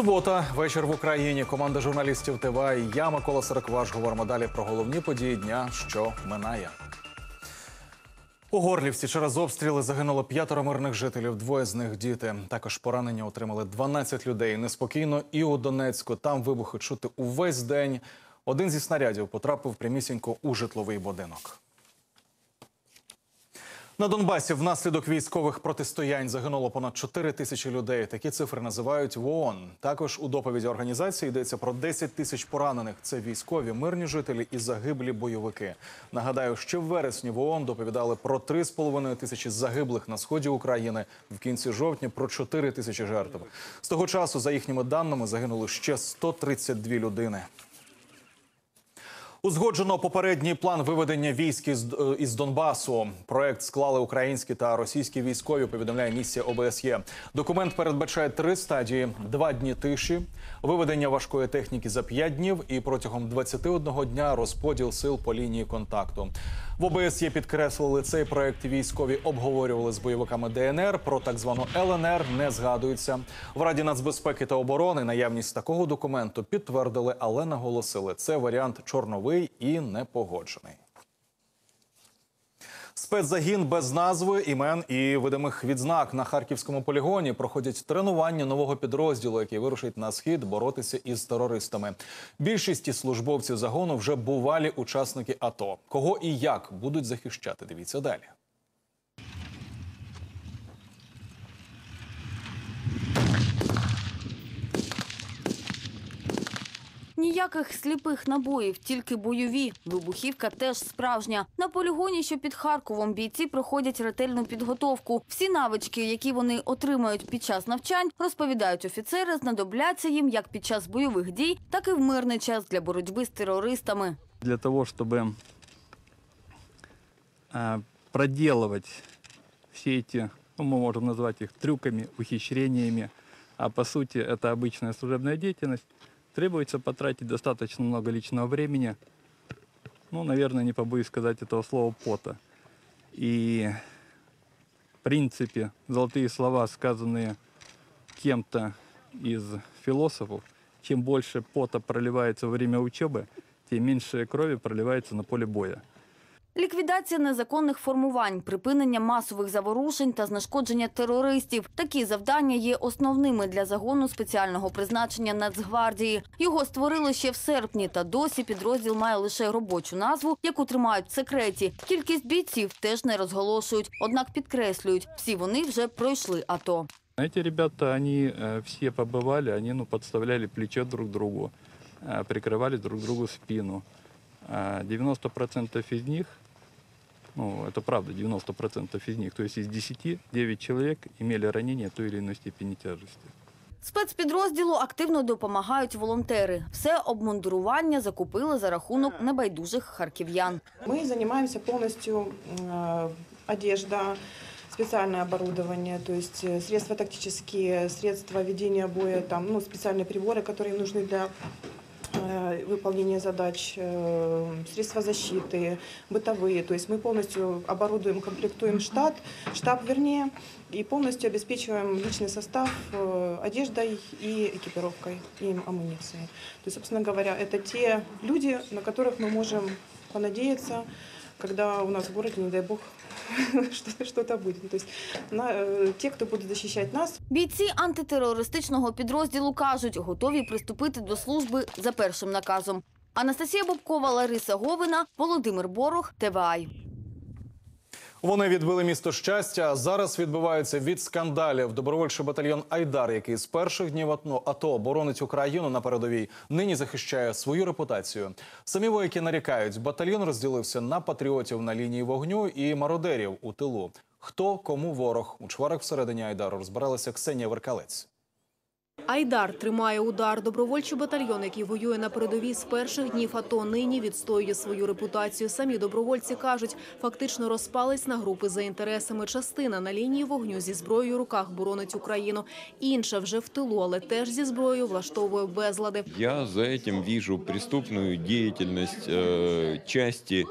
Субота, вечір в Україні. Команда журналістів ТВА і я, Микола Сорокваш, говоримо далі про головні події дня, що минає. У Горлівці через обстріли загинуло п'ятеро мирних жителів, двоє з них діти. Також поранення отримали 12 людей. Неспокійно і у Донецьку. Там вибухи чути увесь день. Один зі снарядів потрапив прямісінько у житловий будинок. На Донбасі внаслідок військових протистоянь загинуло понад 4 тисячі людей. Такі цифри називають в ООН. Також у доповіді організації йдеться про 10 тисяч поранених. Це військові, мирні жителі і загиблі бойовики. Нагадаю, ще в вересні в ООН доповідали про 3,5 тисячі загиблих на сході України. В кінці жовтня про 4 тисячі жертв. З того часу, за їхніми даними, загинули ще 132 людини. Узгоджено попередній план виведення військ із, е, із Донбасу. Проект склали українські та російські військові. Повідомляє місія ОБСЄ. Документ передбачає три стадії: два дні тиші, виведення важкої техніки за п'ять днів і протягом 21 дня розподіл сил по лінії контакту. В ОБСЄ підкреслили цей проект. Військові обговорювали з бойовиками ДНР. Про так звану ЛНР не згадується. В Раді нацбезпеки та оборони наявність такого документу підтвердили, але наголосили, це варіант чорновий і непогоджений. Спецзагін без назви, імен і видимих відзнак на харківському полігоні проходять тренування нового підрозділу, який вирушить на схід боротися із терористами. Більшість із службовців загону вже бувалі учасники АТО. Кого і як будуть захищати? Дивіться далі. Ніяких сліпих набоїв, тільки бойові. Вибухівка теж справжня. На полігоні, що під Харковом, бійці проходять ретельну підготовку. Всі навички, які вони отримають під час навчань, розповідають офіцери, знадобляться їм як під час бойових дій, так і в мирний час для боротьби з терористами. для того, чтобы э, проделывать все эти, ну, мы можем назвать их трюками, ухищрениями, а по сути это обычная служебная деятельность, требуется потратить достаточно много личного времени, ну, наверное, не побоюсь сказать этого слова пота. И, в принципе, золотые слова, сказанные кем-то из философов, чем больше пота проливается во время учебы, тем меньше крови проливается на поле боя. Ліквідація незаконних формувань, припинення масових заворушень та знешкодження терористів. Такі завдання є основними для загону спеціального призначення Нацгвардії. Його створили ще в серпні, та досі підрозділ має лише робочу назву, яку тримають в секреті. Кількість бійців теж не розголошують, однак підкреслюють, всі вони вже пройшли АТО. Эти ребята, они э, все побывали, они ну, подставляли плечо друг другу, э, прикрывали друг другу спину. А 90% из них, ну, это правда, 90% из них, то есть из 10, 9 человек имели ранения той или иной степени тяжести. Спецпідрозділу активно допомагають волонтери. Все обмундирування закупили за рахунок небайдужих харків'ян. Мы занимаемся полностью э, одежда, специальное оборудование, то есть э, средства тактические, средства ведения боя, там, ну, специальные приборы, которые нужны для э, выполнения задач, э, средства защиты, бытовые. То есть мы полностью оборудуем, комплектуем штат, штаб вернее, и полностью обеспечиваем личный состав э, одеждой и экипировкой, и амуницией. То есть, собственно говоря, это те люди, на которых мы можем понадеяться, когда у нас в городе, не дай бог, что-то что будет. То есть на, ті, те, кто будут защищать нас, Бійці антитерористичного підрозділу кажуть, готові приступити до служби за першим наказом. Анастасія Бобкова, Лариса Говина, Володимир Борох, ТВАЙ. Вони відбили місто щастя. а Зараз відбиваються від скандалів. Добровольчий батальйон Айдар, який з перших днів АТО, АТО боронить Україну на передовій, нині захищає свою репутацію. Самі вояки нарікають, батальйон розділився на патріотів на лінії вогню і мародерів у тилу. Хто кому ворог у чварах всередині Айдару розбиралася Ксенія Веркалець. Айдар тримає удар. Добровольчий батальйон, який воює на передовій з перших днів АТО, нині відстоює свою репутацію. Самі добровольці кажуть, фактично розпались на групи за інтересами. Частина на лінії вогню зі зброєю в руках боронить Україну. Інша вже в тилу, але теж зі зброєю влаштовує безлади. Я за этим вижу преступную деятельность э, части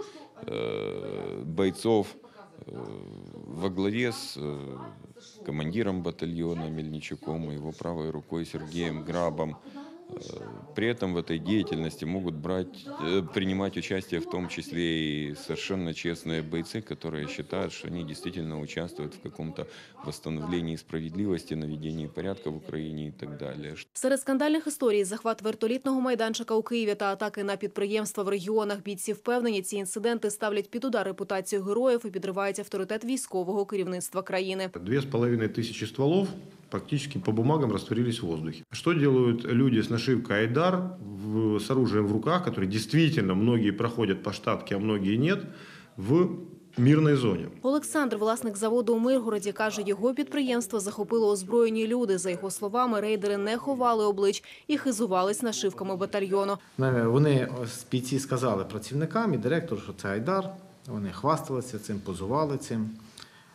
э, бойцов э, во главе с э, командиром батальона Мельничуком и его правой рукой Сергеем Грабом. Э, При этом в этой деятельности могут брать, э, принимать участие в том числе и совершенно честные бойцы, которые считают, что они действительно участвуют в каком-то восстановлении справедливости, наведении порядка в Украине и так далее. Серед скандальних історій захват вертолітного майданчика у Києві та атаки на підприємства в регіонах бійці впевнені, ці інциденти ставлять під удар репутацію героїв і підривають авторитет військового керівництва країни. Две с половиной тысячи стволов практически по бумагам растворились в воздухе. Что делают люди с нашивкой «Айдар» в- с оружием в руках, которые действительно многие проходят по штатке, а многие нет, в мирной зоне? Олександр, власник заводу у Миргороді, каже, його підприємство захопило озброєні люди. За його словами, рейдери не ховали облич і хизувались нашивками батальйону. Вони бійці сказали працівникам і директору, що це Айдар. Вони хвасталися цим, позували цим,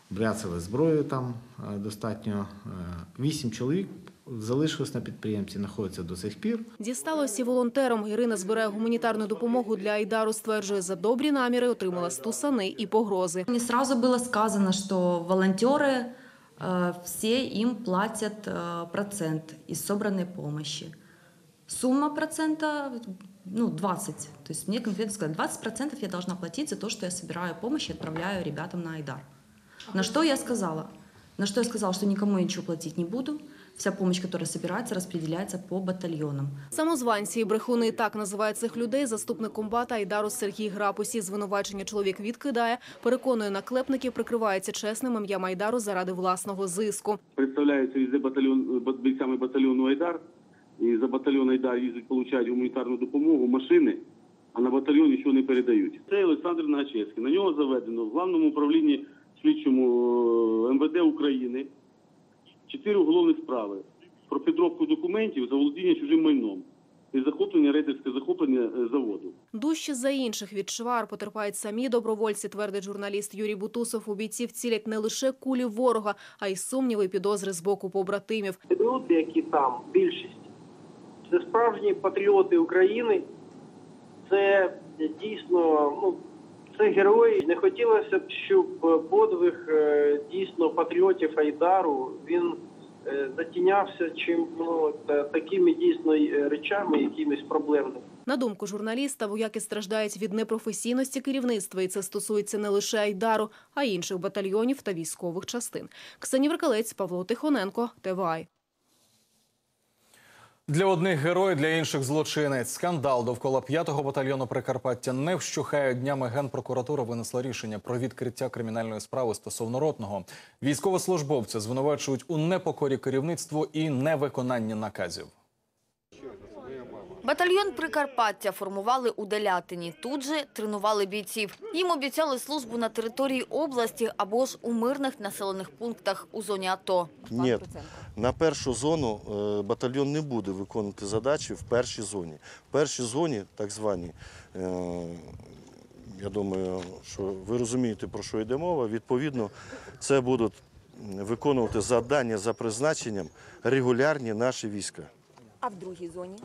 бряцали зброю там е, достатньо. Е, Вісім чоловік залишилось на підприємстві, знаходяться до сих пір. Дісталося і волонтерам. Ірина збирає гуманітарну допомогу для Айдару. Стверджує, за добрі наміри отримала стусани і погрози. Мне сразу было сказано, что волонтеры э, все им платят э, процент из собранной помощи. Сумма процента ну, 20. То есть мне конкретно сказали, 20% я должна платить за то, что я собираю помощь и отправляю ребятам на Айдар. На что я сказала? На что я сказала, что никому я ничего платить не буду. Вся помощь, которая собирается, распределяется по батальонам. Самозванці і брехуни так називають цих людей. Заступник комбата Айдару Сергій Граб. Усі звинувачення чоловік відкидає. Переконує наклепників, прикривається чесним ім'ям Айдару заради власного зиску. представляються везде батальйон бат- бійцями батальйону Айдар. І за батальйон Айдар їздять, получають гуманітарну допомогу, машини, а на батальйон нічого не передають. Це Олександр Нагачевський. На нього заведено в главному управлінні слідчому е, МВД України чотири уголовні справи про підробку документів, заволодіння чужим майном і захоплення рейдерське захоплення е, заводу. Дужче за інших від швар потерпають самі добровольці, твердить журналіст Юрій Бутусов. У бійців цілять не лише кулі ворога, а й сумніви, підозри з боку побратимів. Люди, які там, більшість, це справжні патріоти України. Це дійсно ну, це герої. Не хотілося б, щоб подвиг е, дійсно патріотів Айдару він е, затінявся чим ну, такими дійсно е, речами, якимись проблемними. На думку журналіста, вояки страждають від непрофесійності керівництва, і це стосується не лише Айдару, а й інших батальйонів та військових частин. Ксенія Веркалець, Павло Тихоненко, ТВАЙ. Для одних герой, для інших злочинець. Скандал довкола 5-го батальйону Прикарпаття не вщухає. Днями Генпрокуратура винесла рішення про відкриття кримінальної справи стосовно ротного. Військовослужбовця звинувачують у непокорі керівництву і невиконанні наказів. Батальйон Прикарпаття формували у Делятині. Тут же тренували бійців. Їм обіцяли службу на території області або ж у мирних населених пунктах у зоні АТО. Ні, на першу зону е, батальйон не буде виконувати задачі в першій зоні. В першій зоні, так звані, е, я думаю, що ви розумієте, про що йде мова. Відповідно, це будуть виконувати завдання за призначенням регулярні наші війська. А в другій зоні?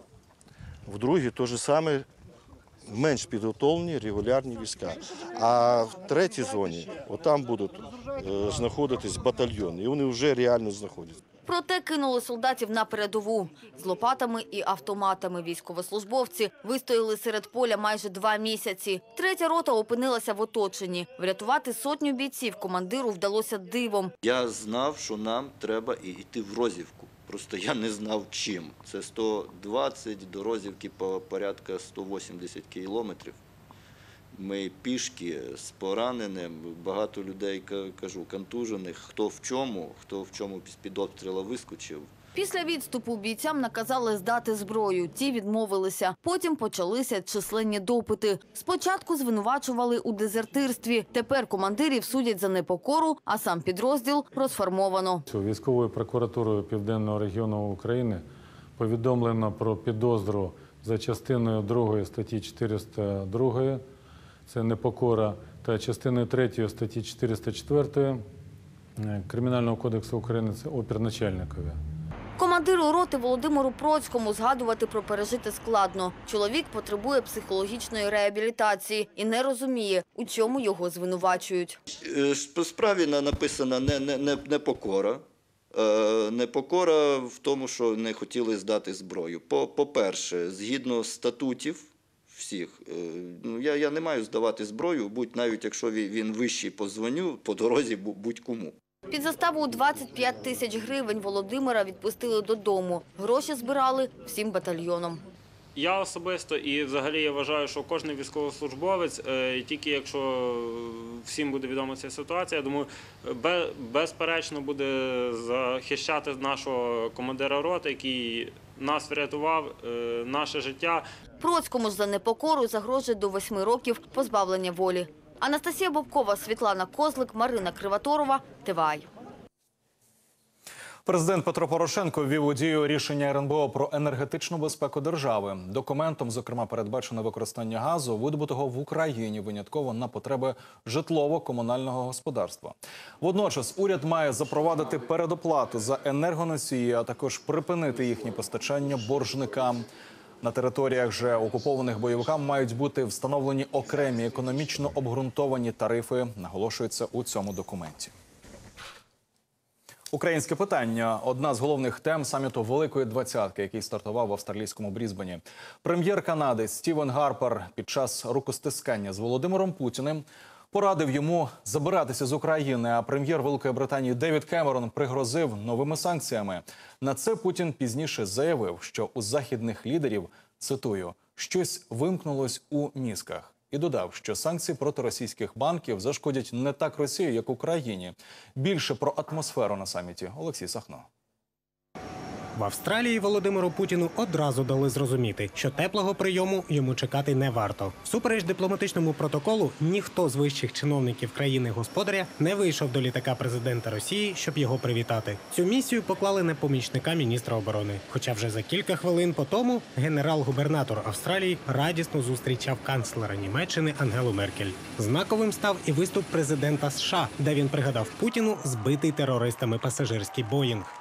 В другій то же саме менш підготовлені регулярні війська. А в третій зоні отам будуть е, знаходитись батальйони, і вони вже реально знаходяться. Проте кинули солдатів на передову. З лопатами і автоматами військовослужбовці вистояли серед поля майже два місяці. Третя рота опинилася в оточенні. Врятувати сотню бійців командиру вдалося дивом. Я знав, що нам треба і йти в Розівку. Просто я не знав чим. Це 120 дорозівки по порядка 180 кілометрів. Ми пішки з пораненим, багато людей ка- кажу, контужених, хто в чому, хто в чому з-під обстрілу вискочив. Після відступу бійцям наказали здати зброю. Ті відмовилися. Потім почалися численні допити. Спочатку звинувачували у дезертирстві. Тепер командирів судять за непокору, а сам підрозділ розформовано. Військовою прокуратурою Південного регіону України повідомлено про підозру за частиною 2 статті 402, це непокора, та частиною 3 статті 404 е, Кримінального кодексу України це опір начальникові. Командир Командиру роти Володимиру Процькому згадувати про пережите складно. Чоловік потребує психологічної реабілітації і не розуміє, у чому його звинувачують. Е, справі написана не, не, не, непокора. Е, Непокора в тому, що не хотіли здати зброю. По- По-перше, згідно статутів всіх, е, ну, я, я не маю здавати зброю, будь навіть якщо він вищий по званню, по дорозі будь-кому. Під заставу у 25 тисяч гривень Володимира відпустили додому. Гроші збирали всім батальйоном. Я особисто і взагалі я вважаю, що кожен військовослужбовець, е, тільки якщо всім буде відома ця ситуація, я думаю, бе- безперечно буде захищати нашого командира роти, який нас врятував, е, наше життя. Процькому ж за непокору загрожує до восьми років позбавлення волі. Анастасія Бобкова, Світлана Козлик, Марина Криваторова, ТВАЙ. Президент Петро Порошенко ввів у дію рішення РНБО про енергетичну безпеку держави. Документом, зокрема, передбачено використання газу, видобутого в Україні винятково на потреби житлово-комунального господарства. Водночас уряд має запровадити передоплату за енергоносії, а також припинити їхнє постачання боржникам. На територіях же окупованих бойовикам мають бути встановлені окремі економічно обґрунтовані тарифи. Наголошується у цьому документі. Українське питання одна з головних тем саміту Великої двадцятки, який стартував в австралійському Брізбені. Прем'єр Канади Стівен Гарпер під час рукостискання з Володимиром Путіним порадив йому забиратися з України. А прем'єр Великої Британії Девід Кемерон пригрозив новими санкціями. На це Путін пізніше заявив, що у західних лідерів цитую щось вимкнулось у мізках. І додав, що санкції проти російських банків зашкодять не так Росії, як Україні. Більше про атмосферу на саміті Олексій Сахно. В Австралії Володимиру Путіну одразу дали зрозуміти, що теплого прийому йому чекати не варто. Всупереч дипломатичному протоколу, ніхто з вищих чиновників країни господаря не вийшов до літака президента Росії, щоб його привітати. Цю місію поклали на помічника міністра оборони. Хоча вже за кілька хвилин по тому генерал-губернатор Австралії радісно зустрічав канцлера Німеччини Ангелу Меркель. Знаковим став і виступ президента США, де він пригадав Путіну збитий терористами пасажирський Боїнг.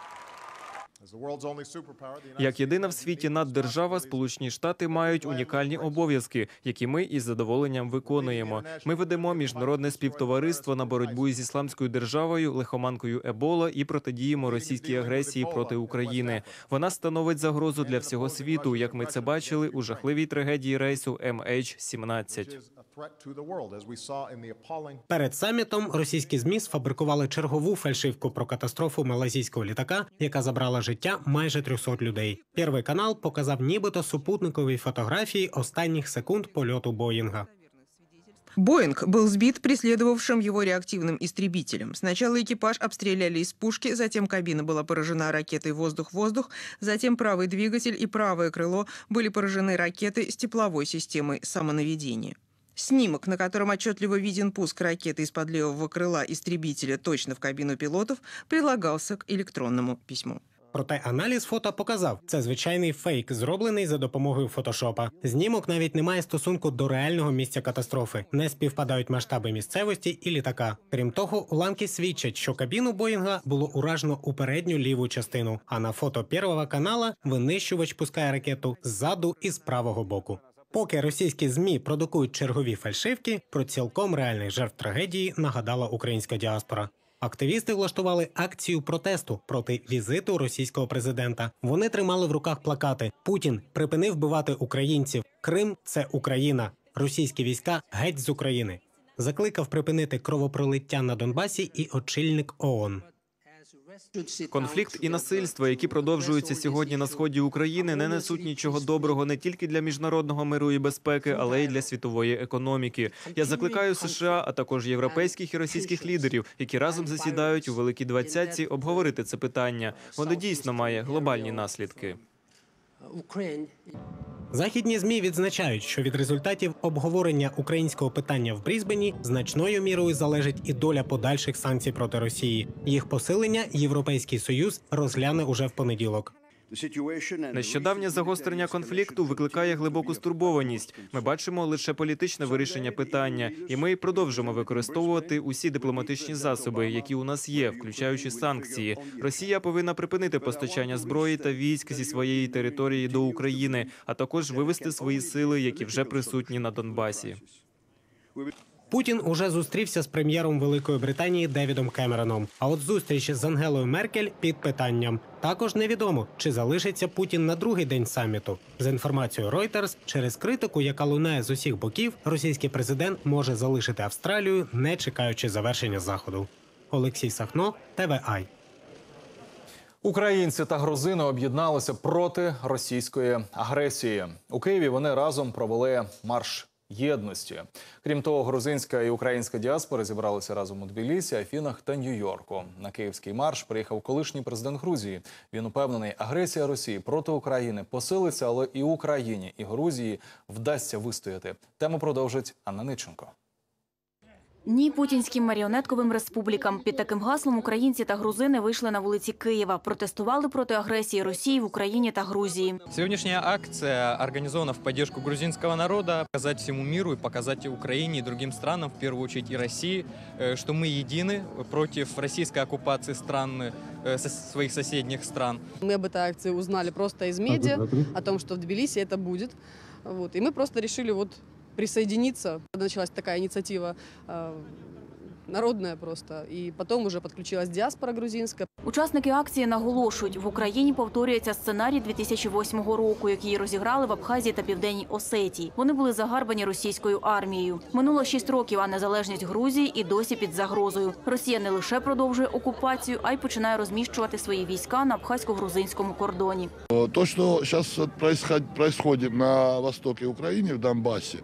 Як єдина в світі наддержава, Сполучені Штати мають унікальні обов'язки, які ми із задоволенням виконуємо. Ми ведемо міжнародне співтовариство на боротьбу із ісламською державою, лихоманкою Ебола і протидіємо російській агресії проти України. Вона становить загрозу для всього світу, як ми це бачили у жахливій трагедії рейсу MH17. Перед самітом російські змі сфабрикували чергову фальшивку про катастрофу малазійського літака, яка забрала життя майже 300 людей. Перший канал показав нібито супутникові фотографії останніх секунд польоту Боїнга. Боинг был сбит преследовавшим его реактивным истребителем. Сначала экипаж обстреляли из пушки, затем кабина была поражена ракетой «Воздух-воздух», затем правый двигатель и правое крыло были поражены ракетой с тепловой системой самонаведения. Снимок, на котором отчетливо виден пуск ракеты из-под левого крыла истребителя точно в кабину пилотов, прилагался к электронному письму. Проте аналіз фото показав, це звичайний фейк, зроблений за допомогою фотошопа. Знімок навіть не має стосунку до реального місця катастрофи. Не співпадають масштаби місцевості і літака. Крім того, уламки свідчать, що кабіну Боїнга було уражено у передню ліву частину. А на фото Первого канала винищувач пускає ракету ззаду і з правого боку. Поки російські змі продукують чергові фальшивки, про цілком реальних жертв трагедії нагадала українська діаспора. Активісти влаштували акцію протесту проти візиту російського президента. Вони тримали в руках плакати: Путін припинив вбивати українців. Крим це Україна. Російські війська геть з України. Закликав припинити кровопролиття на Донбасі і очільник ООН. Конфлікт і насильство, які продовжуються сьогодні на сході України, не несуть нічого доброго не тільки для міжнародного миру і безпеки, але й для світової економіки. Я закликаю США, а також європейських і російських лідерів, які разом засідають у великій двадцятці, обговорити це питання. Воно дійсно має глобальні наслідки. Західні змі відзначають, що від результатів обговорення українського питання в Брізбені значною мірою залежить і доля подальших санкцій проти Росії. Їх посилення Європейський союз розгляне уже в понеділок. Нещодавнє загострення конфлікту викликає глибоку стурбованість. Ми бачимо лише політичне вирішення питання, і ми продовжимо використовувати усі дипломатичні засоби, які у нас є, включаючи санкції. Росія повинна припинити постачання зброї та військ зі своєї території до України, а також вивести свої сили, які вже присутні на Донбасі. Путін уже зустрівся з прем'єром Великої Британії Девідом Кемероном. А от зустріч з Ангелою Меркель під питанням. Також невідомо, чи залишиться Путін на другий день саміту. За інформацією Reuters, через критику, яка лунає з усіх боків, російський президент може залишити Австралію, не чекаючи завершення заходу. Олексій Сахно, ТВАЙ. Українці та грузини об'єдналися проти російської агресії. У Києві вони разом провели марш єдності. Крім того, грузинська і українська діаспори зібралися разом у Тбілісі, Афінах та Нью-Йорку. На київський марш приїхав колишній президент Грузії. Він упевнений, агресія Росії проти України посилиться, але і Україні, і Грузії вдасться вистояти. Тему продовжить Анна Ниченко. Ні путінським маріонетковим республікам. Під таким гаслом українці та грузини вийшли на вулиці Києва. Протестували проти агресії Росії в Україні та Грузії. Сегодняшняя акция организована в поддержку грузинского народа, показать всему миру и показать и Украине и другим странам, в первую очередь и России, э, что мы едины против российской оккупации стран, э, со- своих соседних стран. Мы об этой акции узнали просто из медиа, о том, что в Тбилиси это будет. Вот. И мы просто решили вот присоединиться. Началась такая инициатива э, народная просто. И потом уже подключилась диаспора грузинская. Учасники акції наголошують, в Україні повторюється сценарій 2008 року, який розіграли в Абхазії та Південній Осетії. Вони були загарбані російською армією. Минуло шість років, а незалежність Грузії і досі під загрозою. Росія не лише продовжує окупацію, а й починає розміщувати свої війська на абхазько-грузинському кордоні. То, что сейчас происходит, происходит на востоке Украины, в Донбассе,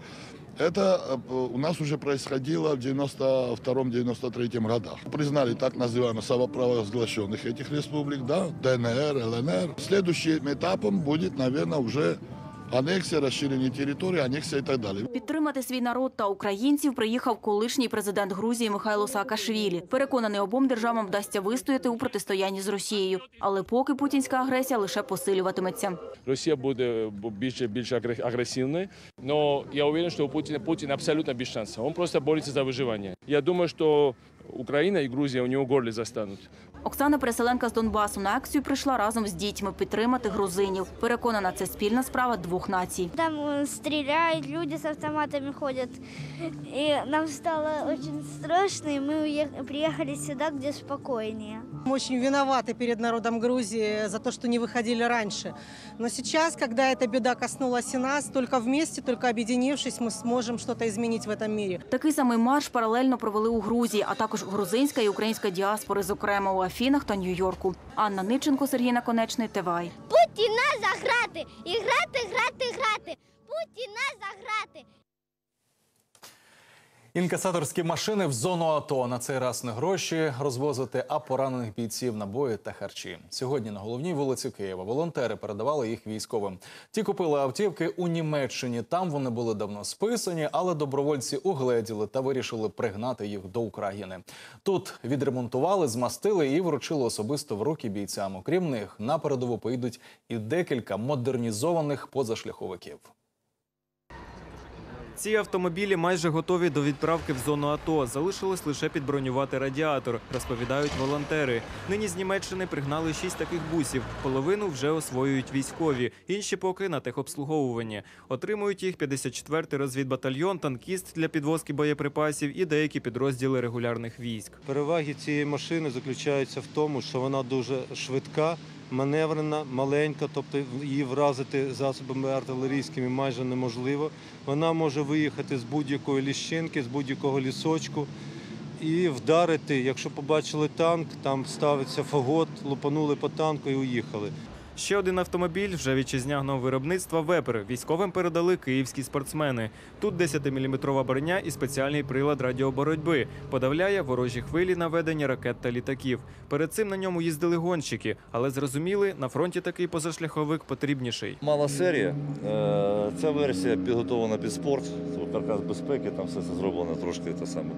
это э, у нас уже происходило в 92-93 годах. Признали так называемых самопровозглашенных этих республик, да, ДНР, ЛНР. Следующим этапом будет, наверное, уже аннексия, расширение территории, аннексия и так далее. Підтримати свій народ та українців приїхав колишній президент Грузії Михайло Саакашвілі. Переконаний, обом державам вдасться вистояти у протистоянні з Росією. Але поки путінська агресія лише посилюватиметься. Росія буде більше більш агре- агресивною, но я уверен, что у Путина Путин абсолютно без шанса. Он просто борется за выживание. Я думаю, что Украина и Грузия у него горле застанут. Оксана Переселенка з Донбасу на акцію прийшла разом з дітьми підтримати грузинів. Переконана, це спільна справа двох націй. Там э, стреляют, люди с автоматами ходят. И нам стало очень страшно, и мы уех- приехали сюда, где спокойнее. Мы очень виноваты перед народом Грузии за то, что не выходили раньше. Но сейчас, когда эта беда коснулась и нас, только вместе, только объединившись, мы сможем что-то изменить в этом мире. Такий самий марш паралельно провели у Грузії, а також грузинська і українська діаспори, зокрема у Афінах та Нью-Йорку. Анна Ниченко, Сергій Наконечний, ТВАЙ. Путіна заграти! І грати, грати, грати! Путіна за грати! Інкасаторські машини в зону АТО на цей раз не гроші розвозити, а поранених бійців набої та харчі. Сьогодні на головній вулиці Києва волонтери передавали їх військовим. Ті купили автівки у Німеччині. Там вони були давно списані, але добровольці угледіли та вирішили пригнати їх до України. Тут відремонтували, змастили і вручили особисто в руки бійцям. Окрім них на передову поїдуть і декілька модернізованих позашляховиків. Ці автомобілі майже готові до відправки в зону АТО. Залишилось лише підбронювати радіатор, розповідають волонтери. Нині з Німеччини пригнали шість таких бусів. Половину вже освоюють військові, інші поки на техобслуговуванні. Отримують їх 54-й розвідбатальйон, танкіст для підвозки боєприпасів і деякі підрозділи регулярних військ. Переваги цієї машини заключаються в тому, що вона дуже швидка, маневрена, маленька, тобто її вразити засобами артилерійськими майже неможливо. Вона може виїхати з будь-якої ліщинки, з будь-якого лісочку і вдарити. Якщо побачили танк, там ставиться фагот, лупанули по танку і уїхали. Ще один автомобіль вже вітчизняного виробництва Вепер. Військовим передали київські спортсмени. Тут 10-мм броня і спеціальний прилад радіоборотьби. Подавляє ворожі хвилі наведення ракет та літаків. Перед цим на ньому їздили гонщики, але зрозуміли, на фронті такий позашляховик потрібніший. Мала серія. Е, Ця версія підготовлена під спорт. Каркас безпеки, там все це зроблено трошки те саме,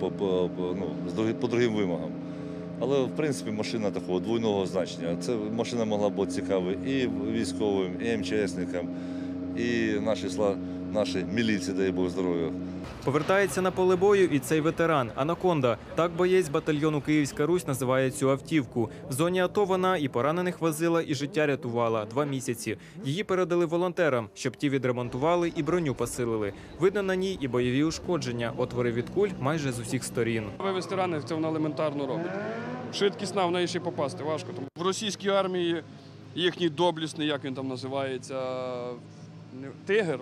по, по, по- ну, по другим вимогам. Але в принципі машина такого двойного значення. Це машина могла бути цікава і військовим, і МЧСникам, і нашій нашій міліції, дай Бог здоров'я. Повертається на поле бою і цей ветеран Анаконда. Так боєць батальйону Київська Русь називає цю автівку. В зоні АТО вона і поранених возила, і життя рятувала два місяці. Її передали волонтерам, щоб ті відремонтували і броню посилили. Видно на ній і бойові ушкодження, отвори від куль майже з усіх сторін. Вивезти ранених це вона елементарно робить. Швидкісна, в неї ще попасти важко. Тому в російській армії їхній доблісний, як він там називається, тигр.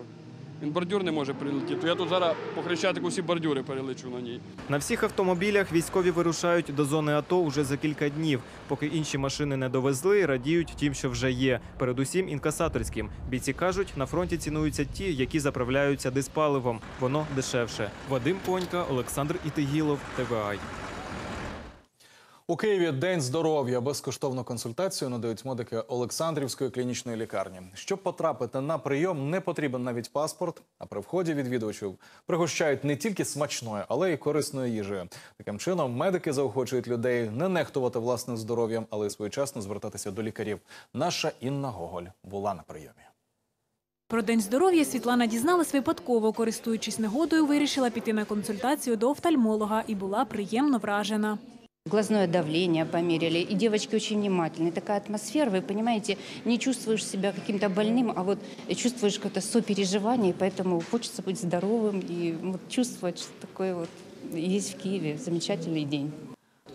Він бордюр не може прилетіти. Я тут зараз по Хрещатику всі бордюри перелечу на ній. На всіх автомобілях військові вирушають до зони АТО уже за кілька днів. Поки інші машини не довезли, радіють тим, що вже є. Передусім інкасаторським. Бійці кажуть, на фронті цінуються ті, які заправляються диспаливом. Воно дешевше. Вадим Понька, Олександр Ітигілов, ТВАЙ. У Києві день здоров'я. Безкоштовну консультацію надають медики Олександрівської клінічної лікарні. Щоб потрапити на прийом, не потрібен навіть паспорт. А при вході відвідувачів пригощають не тільки смачною, але й корисною їжею. Таким чином, медики заохочують людей не нехтувати власним здоров'ям, але й своєчасно звертатися до лікарів. Наша Інна Гоголь була на прийомі. Про день здоров'я Світлана дізналась випадково, користуючись нагодою, вирішила піти на консультацію до офтальмолога і була приємно вражена. Глазное давление померили, и девочки очень внимательные. Такая атмосфера, вы понимаете, не чувствуешь себя каким-то больным, а вот чувствуешь какое-то сопереживание, и поэтому хочется быть здоровым и вот чувствовать, что такое вот есть в Киеве замечательный день.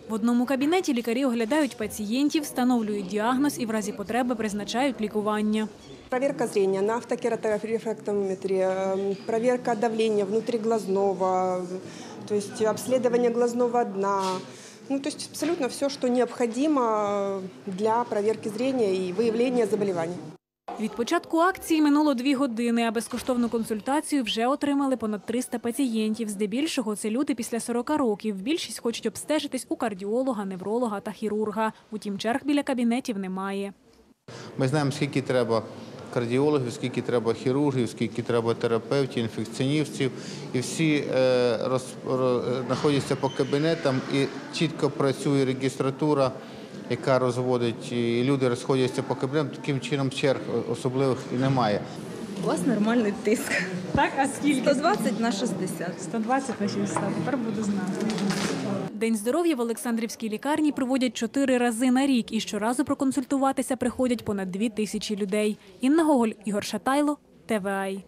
В одному кабінеті лікарі оглядають пацієнтів, встановлюють діагноз і в разі потреби призначають лікування. Проверка зрения на автокераторефрактометре, эм, проверка давления внутриглазного, то есть обследование глазного дна. Ну, то есть абсолютно все, что необходимо для проверки зрения и выявления заболеваний. Від початку акції минуло дві години, а безкоштовну консультацію вже отримали понад 300 пацієнтів. Здебільшого це люди після 40 років. Більшість хочуть обстежитись у кардіолога, невролога та хірурга. Утім, черг біля кабінетів немає. Ми знаємо, скільки треба кардіологів, скільки треба хірургів, скільки треба терапевтів, інфекціоністів. І всі е, роз, знаходяться по кабінетам і чітко працює регістратура, яка розводить, і люди розходяться по кабінетам. Таким чином черг особливих і немає. У вас нормальний тиск. Так, а скільки? 120 на 60. 120 на 60. Тепер буду знати. День здоров'я в Олександрівській лікарні проводять чотири рази на рік, і щоразу проконсультуватися приходять понад дві тисячі людей. Інна Гоголь, Ігор Шатайло, ТВАЙ.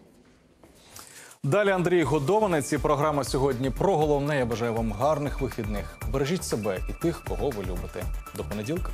Далі Андрій Годованець і програма сьогодні про головне. Я бажаю вам гарних вихідних. Бережіть себе і тих, кого ви любите. До понеділка.